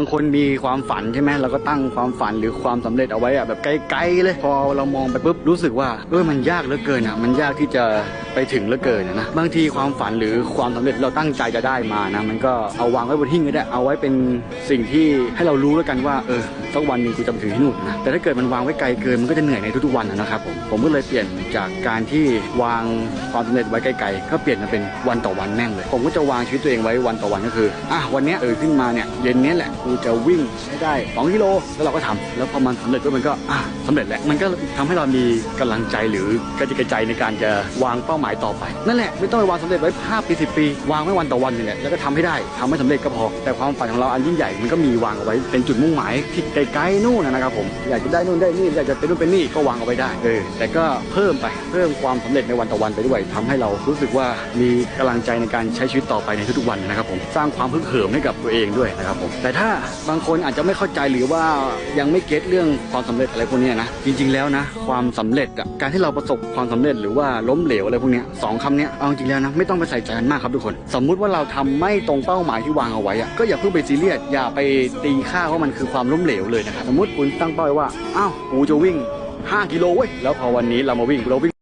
บางคนมีความฝันใช่ไหมเราก็ตั้งความฝันหรือความสำเร็จเอาไว้อะแบบไกลๆเลย พอเรามองไปปุ๊บรู้สึกว่าเออมันยากเหลือเกินอะมันยากที่จะไปถึงเหลือเกินนะบางทีความฝันหรือความสำเร็จเราตั้งใจจะได้มานะมันก็เอาวางไว้บนหิ้งก็ได้เอาไว้เป็นสิ่งที่ให้เรารู้แล้วกันว่าเออสักวันหนึ่งกูจะไปถึงที่นู่นนะแต่ถ้าเกิดมันวางไว้ไกลเกินมันก็จะเหนื่อยในทุกๆวันนะครับผมผมก็เลยเปลี่ยนจากการที่วางความสำเร็จไว้ไกลๆก็เปลี่ยนมาเป็นวันต่อวันแม่งเลย ผมก็จะวางชีวิตตัวเองไว้วันต่อวันก็คืออะวันนี้ยตื่นขึ้นมาเนี่ยเย็นนี้แหละกูจะวิ่งให้ได้2กิโลแล้วเราก็ทำแล้วพอมันสำเร็จก็มันก็อะสำเร็จแหละมันก็ทำให้เรามีกำลังใจหรือกระจิกระใจในการจะวางเป้าหมายต่อไป นั่นแหละไม่ต้องไปวางสำเร็จไว้5ปี10ปี วางไว้วันต่อวันนี่แหละแล้วก็ทำให้ได้ทำให้สำเร็จก็พอ แต่ความฝันของเราอันยิ่งใหญ่มันก็มีวางเอาไว้เป็นจุดมุ่งหมายที่ไกลๆนู่นนะครับผมอยากจะได้นู่นได้นี่อยากจะเป็นนู่นเป็นนี่ก็วางเอาไว้ได้เออแต่ก็เพิ่มไปเพิ่มความสำเร็จในวันต่อวันไปด้วยทำให้เรารู้สึกว่ามีกำลังใจในการใช้ชีวิตต่อไปในทุกๆวันนะครับผมสร้างความพึกเหิมให้กับตัวเองด้วยนะครับผมแต่ถ้าบางคนอาจจะไม่เข้าใจหรือว่ายังไม่เก็ตเรื่องความสำเร็จอะไรพวกนี้นะจริง ๆแล้วนะความสำเร็จการที่เราประสบความสำเร็จหรือว่าล้มเหลวอะไรพวกเนี้ยสองคำเนี้ยเอาจริงๆแล้วนะไม่ต้องไปใส่ใจกันมากครับทุกคน สมมุติว่าเราทำไม่ตรงเป้าหมายที่วางเอาไว้อะก็อย่าเพิ่งไปซีเรียสอย่าไปตีค่าว่ามันคือความล้มเหลวเลยนะครับสมมติคุณตั้งเป้าไว้ว่าอ้าวกูจะวิ่ง 5 กิโลเว้ยแล้วพอวันนี้เรามาวิ่งเราวิ่ง